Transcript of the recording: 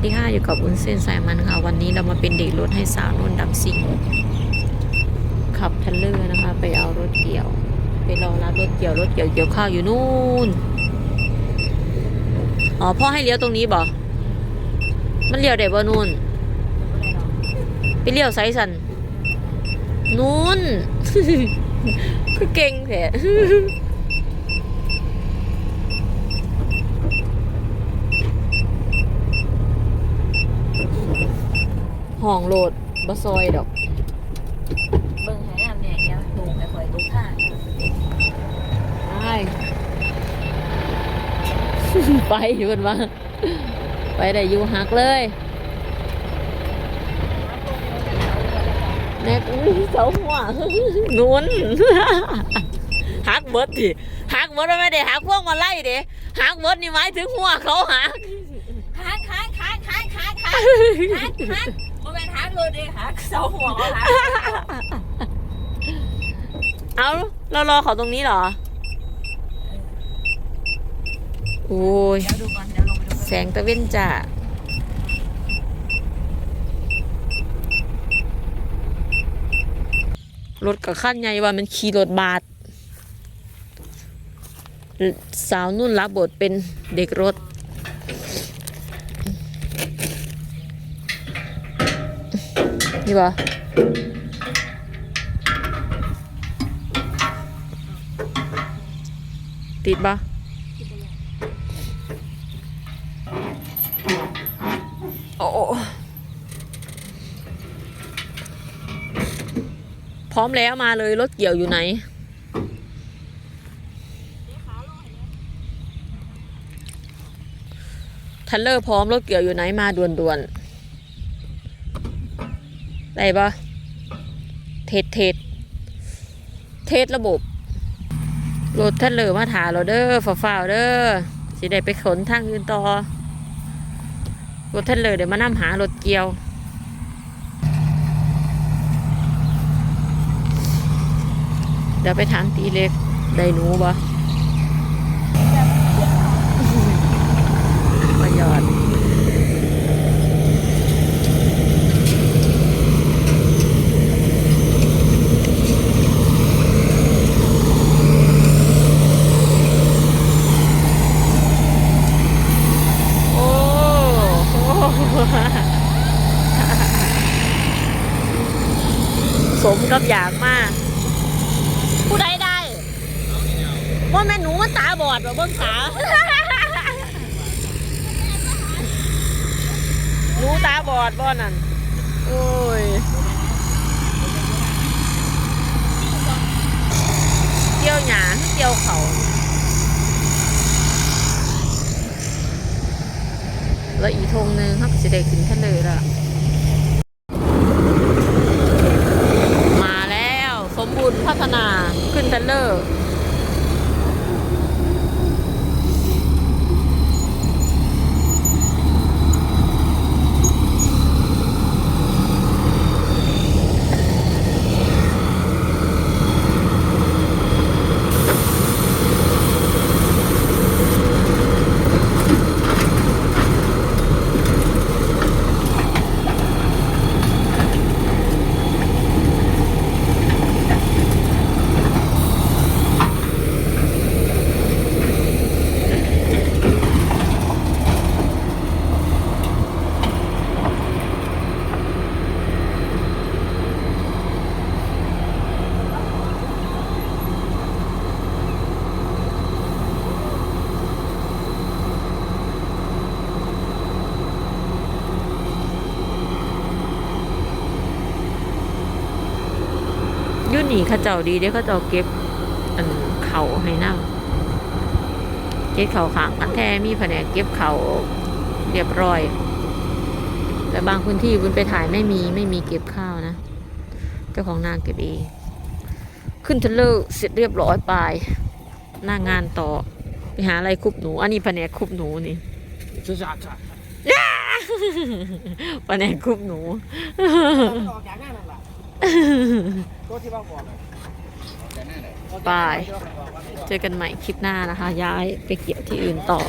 วัสดีค่ะอยู่กับอุ้นเส้นสายมันค่ะ วันนี้เรามาเป็นเด็กรถให้สาวนุ่นดำซิงขับทันเลอร์นะคะ ไปเอารถเกี่ยว ไปรอรับรถเกี่ยวรถเกี่ยวเกี่ยวข้าวอยู่นู่นอ๋อพ่อให้เลี้ยวตรงนี้บ่มันเลี้ยวได้บ่นู่นไปเลี้ยวไซสันนู่นคือเก่งแท้ ห้องโหลดบะซอยดอก เบิ่งให้น้ำเนี่ยยังตูงไปคอยตูข้างไปไปอยู่กันว่าไปได้อยู่หักเลยแน็กอื้อเสาหัวนุนหักเบิดดิหักเบิดมันไม่ได้หักพวกมาไล่เด้หักเบิดนี่หมายถึงหัวเขาหักค้างค้างค้างค้างค้า งค้างค้างค้างโมเลยดิฮักเสาหัวเขาเอาเรารอเขาตรงนี้เหรอ โอ้ย เดี๋ยวดูก่อนเดี๋ยวลงไปดูแสงตะเว้นจ้ะรถกับขั้นใหญ่ว่ามันขี่รถบาดสาวนุ่นรับบทเป็นเด็กรถ นี่ปะติดปะโอ้พร้อมแล้วมาเลยรถเกี่ยวอยู่ไหนทันเลอร์พร้อมรถเกี่ยวอยู่ไหนมาด่วนๆ ได้ปะเทสเทสเทสระบบรถทันเลอมาถาเราเด้อฝ่าวๆเด้อสิได้ไปขนทางอื่นต่อรถเทนเลยเดี๋ยวมานํหารถเกียวเดี๋ยวไปถามตีเล็กได้หนูบ่มายอด โอ้โห สมกับอยากมาก ผู้ใดได้ว่าแม่หนูมันตาบอดแบบเบิ้งตาหนูตาบอดบ่นั่นโอ้ยเกี่ยวหยาเกี่ยวเขาแล้วอีกธงหนึ่งครับสิได้ขึ้นทะเลละมาแล้วสมบูรณ์พัฒนาขึ้นทะเลอยุ่น นีข้าเจ้าดีเด้ข้าเจ้าเก็บอันเข่าให้นั่งเก็บเข่าขางกันแท้มีแผนเก็บเข่าเรียบร้อย แต่บางพื้นที่คุณไปถ่ายไม่มีไม่มีเก็บข้าวนะ เจ้าของนางเก็บเองขึ้นเทเลอเสร็จเรียบร้อยไปหน้างานต่อไปหาอะไรคุบหนู อันนี้แผนคุบหนูนี่แผนคุบหนู บาย เจอกันใหม่คลิปหน้านะคะ ย้ายไปเกี่ยวที่อื่นต่อ